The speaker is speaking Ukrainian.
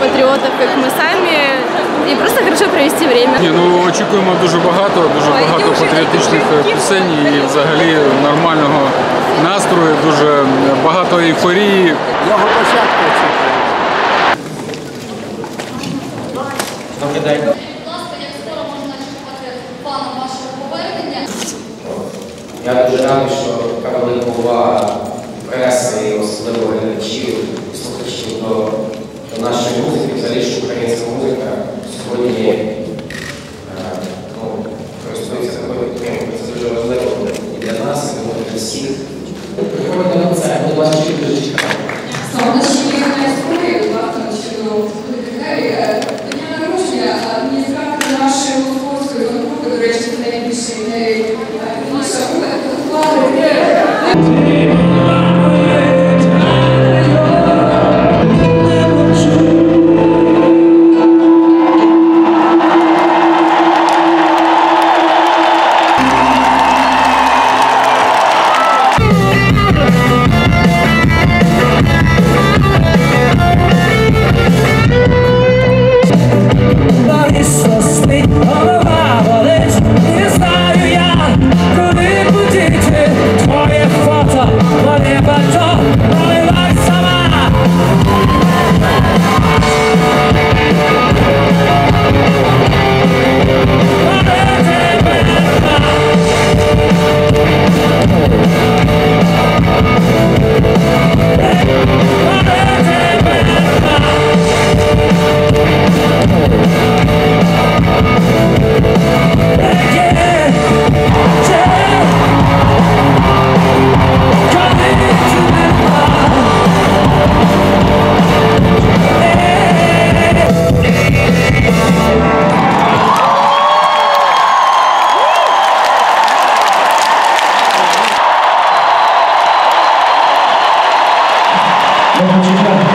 патриотов, как мы сами, и просто хорошо провести время. Ні, ну очікуємо дуже багато, дуже багато патріотичних е, пісень і взагалі нормального настрою, дуже багато ейфорії. Як? Я дуже радий, що nas jest wypowiadająca odnośnie do życia. Są odnośnie jest projektu, bardzo się do kryteria. Wymiana różnie, a nie zwracam naszych polskich odpór do reszty najbliższej. Nasza ulega to dwa Dobrze,